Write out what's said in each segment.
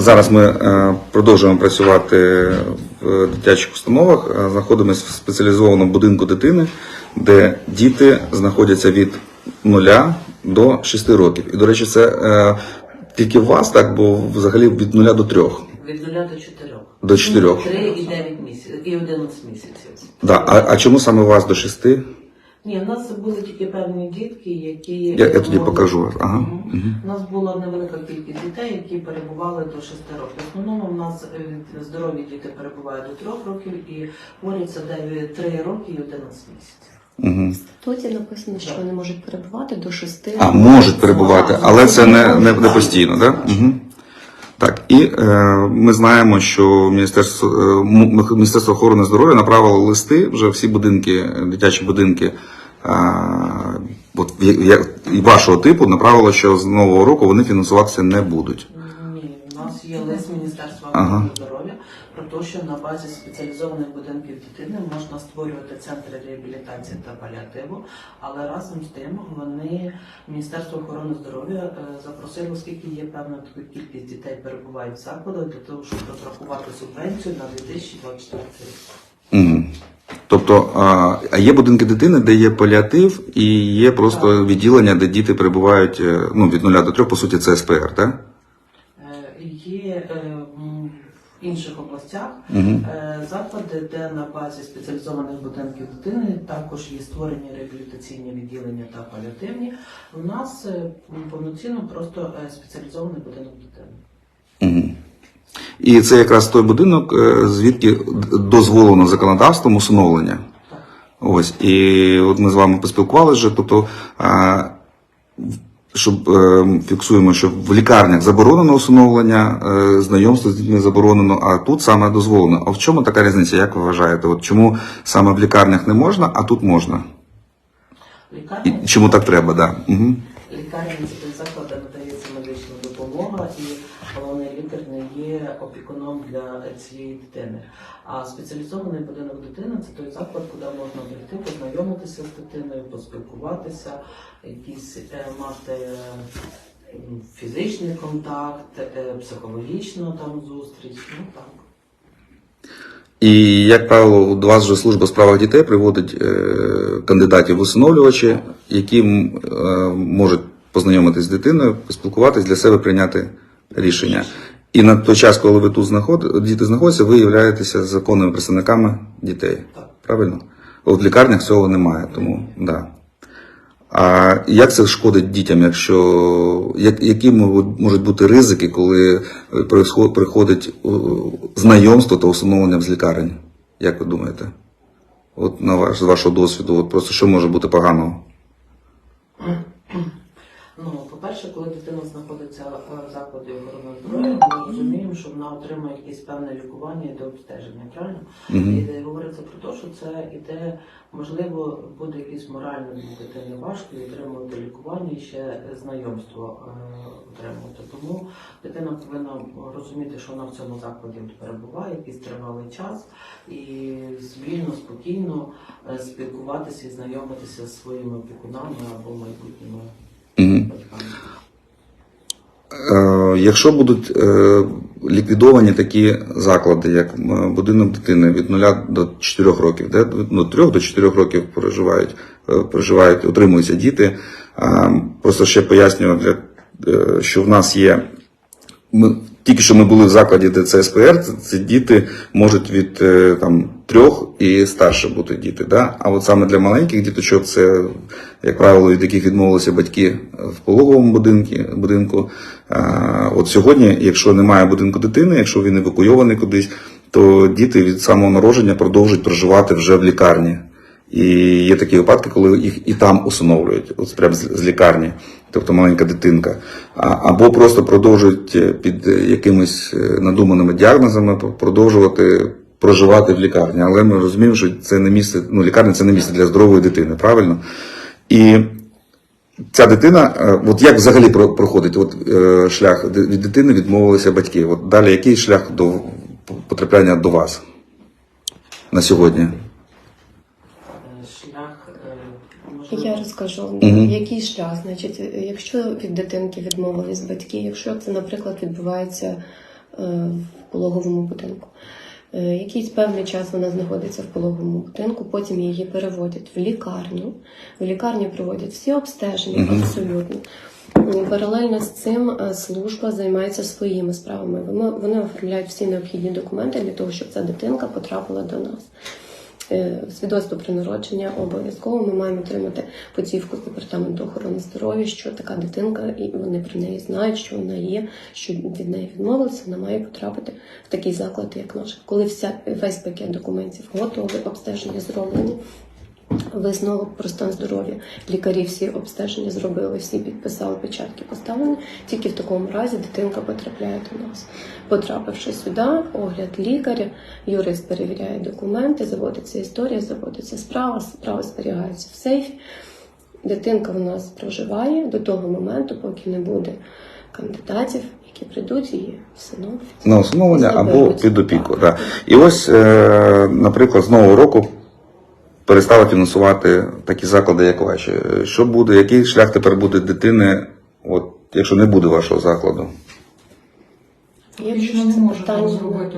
Зараз ми е, продовжуємо працювати в дитячих установах. Е, Знаходимося в спеціалізованому будинку дитини, де діти знаходяться від 0 до 6 років. І, до речі, це е, тільки в вас, так, бо взагалі від 0 до 3. Від 0 до 4. До 4. 3 і 9 місяців, і 11 місяців. Да. А, а чому саме вас до 6? Ні, у нас були тільки певні дітки, які... Я, я тоді покажу. Ага. У нас була невелика кількість дітей, які перебували до 6 років. В основному у нас е, здорові діти перебувають до 3 років і 9, 3 роки і 11 місяців. Тут є написано, що вони можуть перебувати до шести. А, можуть перебувати, але це не, не, не постійно, так? Да? Угу. Так, і е, ми знаємо, що Міністерство, е, Міністерство охорони здоров'я направило листи вже всі будинки, дитячі будинки е, от, я- я- і вашого типу направило, що з нового року вони фінансуватися не будуть. Ні, у нас є лист Міністерства Ага. Про те, що на базі спеціалізованих будинків дитини можна створювати центри реабілітації та паліативу, але разом з тим вони Міністерство охорони здоров'я е, запросило, оскільки є певна кількість дітей перебувають в закладах для того, щоб розрахувати субвенцію на 2024 рік. Угу. Тобто, а, а є будинки дитини, де є паліатив і є просто відділення, де діти перебувають е, ну, від 0 до 3, по суті, це СПР, так? Е, Є е, м, в інших областях Угу. Заклади, де на базі спеціалізованих будинків дитини також є створені реабілітаційні відділення та паліативні. У нас е, повноцінно просто е, спеціалізований будинок дитини. Угу. І це якраз той будинок, звідки дозволено законодавством усиновлення. Так. Ось. І от ми з вами поспілкувалися вже, тобто, щоб е, фіксуємо, що в лікарнях заборонено усиновлення, е, знайомство з дітьми заборонено, а тут саме дозволено. А в чому така різниця? Як ви вважаєте? От чому саме в лікарнях не можна, а тут можна? І чому так треба? Да. Угу. Лікарня це заклад, де надається медична допомога, і головний лікар не є опікуном для цієї дитини. А спеціалізований будинок дитини це той заклад, куди можна прийти, познайомитися з дитиною, поспілкуватися, якісь е, мати фізичний контакт, е, психологічну там зустріч. Ну так. І, як правило, до вас вже служба у справах дітей приводить е, кандидатів в усиновлювачі, які е, можуть познайомитись з дитиною, поспілкуватись для себе прийняти рішення. І на той час, коли ви тут знаход... діти знаходяться, ви являєтеся законними представниками дітей. Правильно? От в лікарнях цього немає, тому да. А як це шкодить дітям, якщо як, які можуть бути ризики, коли приходить знайомство та усиновлення з лікарень? Як ви думаєте? От на ваш з вашого досвіду, от просто що може бути поганого? Ну, по-перше, коли дитина знаходиться е, в закладі охорони здоров'я, ми розуміємо, що вона отримує якесь певне лікування і до обстеження, правильно? Мгм. І де говориться про те, що це іде, можливо, буде якийсь морально для дитини важко і отримувати лікування і ще знайомство е, отримувати. Тому дитина повинна розуміти, що вона в цьому закладі перебуває якийсь тривалий час і вільно, спокійно е, спілкуватися і знайомитися з своїми опікунами або майбутніми Якщо будуть е, ліквідовані такі заклади, як е, будинок дитини від 0 до 4 років, де ну, 3 до 4 років проживають, е, проживають, утримуються діти. Просто ще пояснюю, е, що в нас є. Ми, тільки що ми були в закладі, де це діти можуть від е, там, трьох і старше бути діти. Да? А от саме для маленьких діточок, це, як правило, від яких відмовилися батьки в пологовому будинку. будинку. От сьогодні, якщо немає будинку дитини, якщо він евакуйований кудись, то діти від самого народження продовжують проживати вже в лікарні. І є такі випадки, коли їх і там усиновлюють, от прямо з, лікарні, тобто маленька дитинка. Або просто продовжують е, під е, якимись е, надуманими діагнозами продовжувати проживати в лікарні. Але ми розуміємо, що це не місце, ну лікарня це не місце для здорової дитини, правильно? І ця дитина, от як взагалі проходить от, шлях від дитини відмовилися батьки? От далі який шлях до потрапляння до вас на сьогодні? Е, Шлях е, можливо, Я розкажу, Мгм. який шлях. Значить, якщо від дитинки відмовились батьки, якщо це, наприклад, відбувається е, в пологовому будинку. Е, Якийсь певний час вона знаходиться в пологовому будинку, потім її переводять в лікарню. В лікарні проводять всі обстеження абсолютно. Паралельно з цим е, служба займається своїми справами. Вони оформляють всі необхідні документи для того, щоб ця дитинка потрапила до нас. Е, Свідоцтво про народження обов'язково ми маємо отримати потівку з департаменту охорони здоров'я, що така дитинка, і вони про неї знають, що вона є, що від неї відмовилися, вона має потрапити в такий заклад, як наш. Коли вся весь пакет документів готовий, обстеження зроблені. Висновок про стан здоров'я. Лікарі всі обстеження зробили, всі підписали, печатки поставлені. Тільки в такому разі дитинка потрапляє до нас. Потрапивши сюди, огляд лікаря, юрист перевіряє документи, заводиться історія, заводиться справа, справа зберігається в сейфі. Дитинка в нас проживає до того моменту, поки не буде кандидатів, які прийдуть і всиновлять. на усиновлення або під опіку. Так. Да. І ось, е, наприклад, з нового року перестали фінансувати такі заклади, як ваші. Що буде, який шлях тепер буде дитини, от, якщо не буде вашого закладу? Фактично більше не питань, так зробити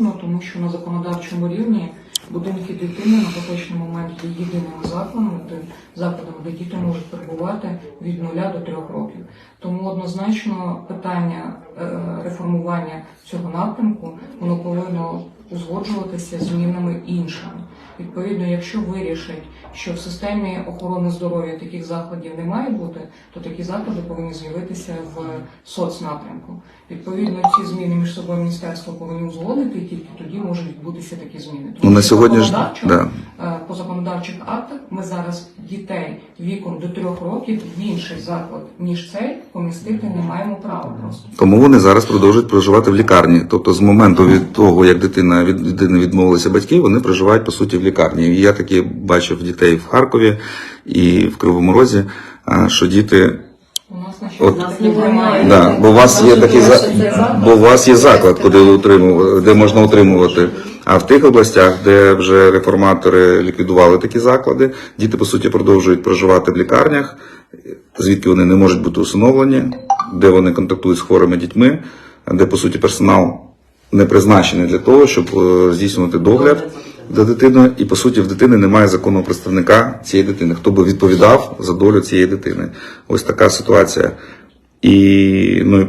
ну, тому що на законодавчому рівні будинки дитини на поточний момент є єдиними закладами, де, закладами, де діти можуть перебувати від 0 до 3 років. Тому однозначно питання е, реформування цього напрямку воно повинно узгоджуватися з змінами іншими. Відповідно, якщо вирішать, що в системі охорони здоров'я таких закладів не має бути, то такі заклади повинні з'явитися в соцнапрямку. Відповідно, ці зміни між собою міністерство повинні узгодити, і тільки тоді можуть відбутися такі зміни. Ну, на сьогодні ж да. е, по законодавчих актах ми зараз дітей віком до трьох років в інший заклад, ніж цей, помістити не маємо права просто. Тому вони зараз продовжують проживати в лікарні. Тобто, з моменту від того, як дитина від дитини відмовилися батьки, вони проживають по суті в лікарні. І я таки бачив дітей в Харкові і в Кривому Розі, що діти. У нас на От-. Да, бо у вас є такий за бо у вас є заклад, куди утриму- де можна утримувати. А в тих областях, де вже реформатори ліквідували такі заклади, діти по суті продовжують проживати в лікарнях, звідки вони не можуть бути усиновлені, де вони контактують з хворими дітьми, де по суті персонал не призначений для того, щоб е, здійснювати догляд за дитиною, і по суті в дитини немає законного представника цієї дитини, хто би відповідав за долю цієї дитини. Ось така ситуація. І ну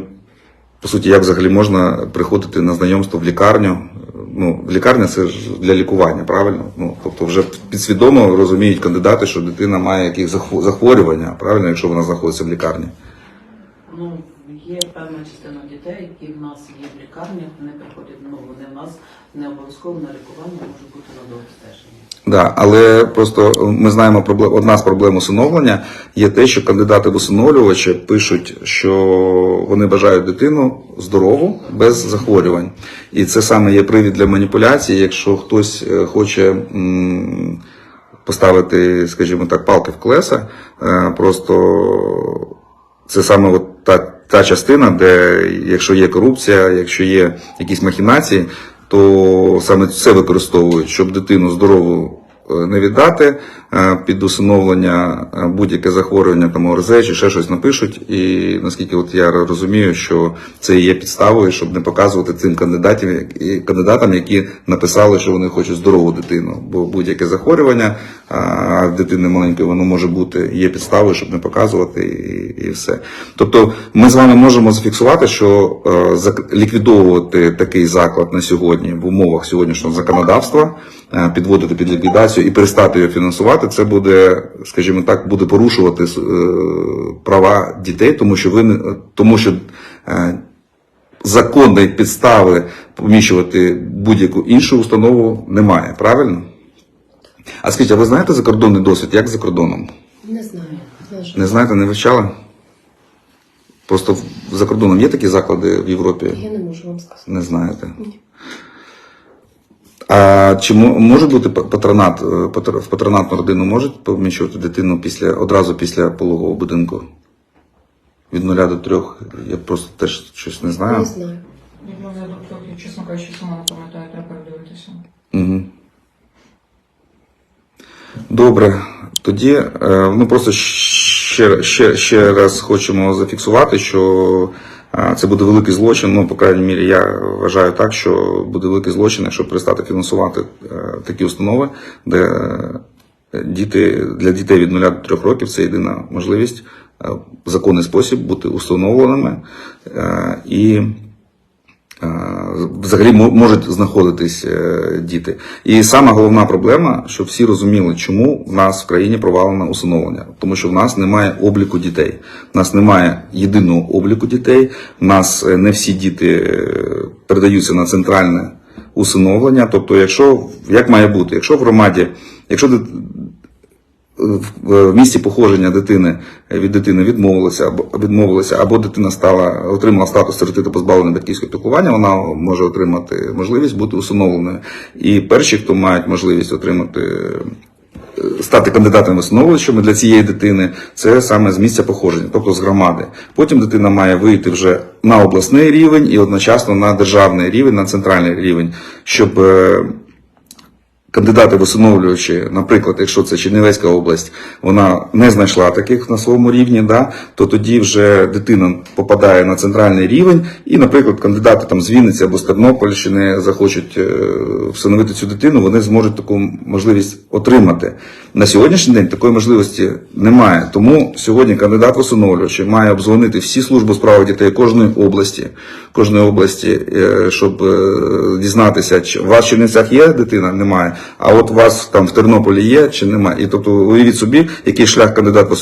по суті, як взагалі можна приходити на знайомство в лікарню? Ну, лікарня це ж для лікування, правильно? Ну тобто, вже підсвідомо розуміють кандидати, що дитина має якісь захво- захворювання, правильно, якщо вона знаходиться в лікарні. Ну, є певна частина дітей, які в нас є в лікарнях, вони приходять, ну вони в нас не обов'язково на лікування, може бути на дообстеження. Да, але просто ми знаємо проблем. Одна з проблем усиновлення є те, що кандидати в усиновлювачі пишуть, що вони бажають дитину здорову без захворювань, і це саме є привід для маніпуляції, якщо хтось е, хоче. Поставити, скажімо так, палки в колеса, е, просто це саме от та, та частина, де якщо є корупція, якщо є якісь махінації, то саме це використовують, щоб дитину здорову е, не віддати під усиновлення е, будь-яке захворювання, там ОРЗ чи ще щось напишуть. І наскільки от я розумію, що це є підставою, щоб не показувати цим кандидатам, і кандидатам, які написали, що вони хочуть здорову дитину. Бо будь-яке захворювання а дитини маленької воно може бути є підставою, щоб не показувати, і, і все. Тобто, ми з вами можемо зафіксувати, що е, ліквідовувати такий заклад на сьогодні в умовах сьогоднішнього законодавства, е, підводити під ліквідацію і перестати його фінансувати, це буде, скажімо так, буде порушувати е, права дітей, тому що ви тому що. е, Законної підстави поміщувати будь-яку іншу установу немає, правильно? А скажіть, а ви знаєте закордонний досвід? Як за кордоном? Не знаю. на. Не знаєте, не вивчали? Просто за кордоном є такі заклади в Європі? Я не можу вам сказати. Не знаєте. Ні. А чи може бути па- патронат, е, в патронатну родину можуть поміщувати дитину після, одразу після пологового будинку? Від нуля до трьох? Я просто теж щось не знаю. Не знаю. Я до трьох, я, чесно кажучи, сама не пам'ятаю, треба передивитися. Угу. Добре. Тоді е, ну просто ще, ще, ще раз хочемо зафіксувати, що Це буде великий злочин. Ну, по крайній мірі, я вважаю так, що буде великий злочин, якщо перестати фінансувати е, такі установи, де е, діти для дітей від 0 до 3 років це єдина можливість е, законний спосіб бути установленими і взагалі можуть знаходитись е, діти. І сама головна проблема, щоб всі розуміли, чому в нас в країні провалено усиновлення. Тому що в нас немає обліку дітей. В нас немає єдиного обліку дітей. В нас е, не всі діти е, передаються на центральне усиновлення. Тобто, якщо як має бути, якщо в громаді, якщо в в місті походження дитини від дитини відмовилися або відмовилися, або дитина стала отримала статус сиротити позбавлення батьківського піклування, вона може отримати можливість бути усиновленою. І перші, хто мають можливість отримати е, стати кандидатами усиновлювачами для цієї дитини, це саме з місця походження, тобто з громади. Потім дитина має вийти вже на обласний рівень і одночасно на державний рівень, на центральний рівень, щоб. Кандидати висновлюючи, наприклад, якщо це Чернівецька область, вона не знайшла таких на своєму рівні, да, то тоді вже дитина попадає на центральний рівень, і, наприклад, кандидати там з Вінниці або з Тернопільщини захочуть е, всиновити цю дитину, вони зможуть таку можливість отримати. На сьогоднішній день такої можливості немає. Тому сьогодні кандидат в має обдзвонити всі служби у справах дітей кожної області, кожної області, е, щоб е, дізнатися, чи у вас в Чернівцях є дитина, немає. А от у вас там в Тернополі є чи немає. І тобто уявіть собі, який шлях кандидат в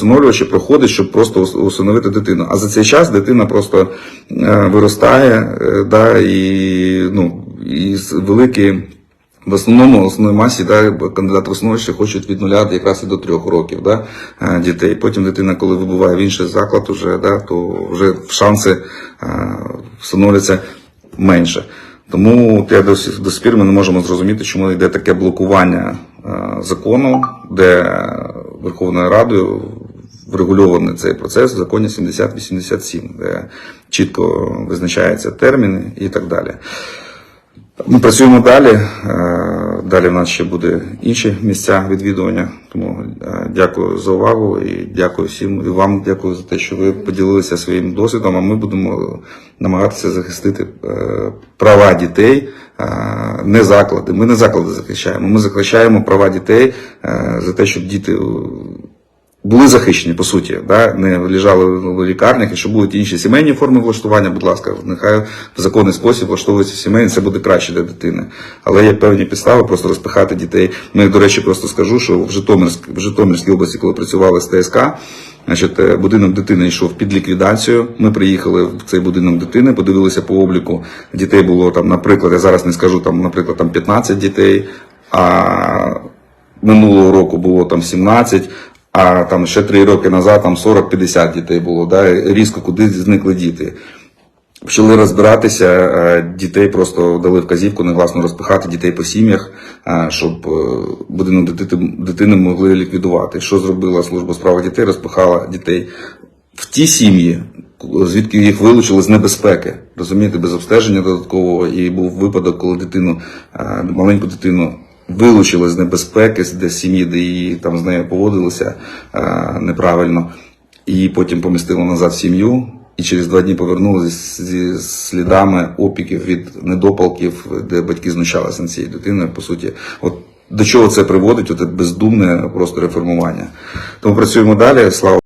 проходить, щоб просто усиновити дитину. А за цей час дитина просто е, виростає, да, і ну і великі. В основному в основній масі да, кандидати в усиновлювачі хочуть від нуля якраз і до трьох років да, е, дітей. Потім дитина, коли вибуває в інший заклад, уже, да, то вже шанси е, встановляться менше. Тому я до, сих- пір ми не можемо зрозуміти, чому йде таке блокування е, закону, де Верховною Радою врегульований цей процес в законі 7087, де чітко визначаються терміни і так далі. Ми працюємо далі. Е, Далі в нас ще буде інші місця відвідування. Тому е, дякую за увагу і дякую всім. І вам дякую за те, що ви поділилися своїм досвідом. А ми будемо намагатися захистити е, права дітей, не заклади. Ми не заклади захищаємо. Ми захищаємо права дітей за те, щоб діти. Були захищені по суті, да? не лежали в лікарнях, якщо будуть інші сімейні форми влаштування, будь ласка, нехай в законний спосіб влаштовуються сімейні, це буде краще для дитини. Але є певні підстави просто розпихати дітей. Ми, до речі, просто скажу, що в Житомирській, в Житомирській області, коли працювали з ТСК, Значить, е, будинок дитини йшов під ліквідацію. Ми приїхали в цей будинок дитини, подивилися по обліку. Дітей було там, наприклад, я зараз не скажу там, наприклад, там 15 дітей, а минулого року було там 17, а там ще 3 роки назад там 40-50 дітей було. Да? Різко куди зникли діти. Почали розбиратися, е, дітей просто дали вказівку негласно розпихати дітей по сім'ях, е, щоб е, будинок дитини, дитини могли ліквідувати. Що зробила служба у справах дітей? Розпихала дітей в ті сім'ї, звідки їх вилучили з небезпеки, розумієте, без обстеження додаткового. І був випадок, коли дитину, маленьку дитину. Вилучили з небезпеки, де сім'ї, де її там з нею поводилися е, неправильно, і потім помістили назад сім'ю. І через два дні повернулися зі слідами опіків від недопалків, де батьки знущалися над цією дитиною. По суті, от до чого це приводить? От бездумне просто реформування. Тому працюємо далі. Слава.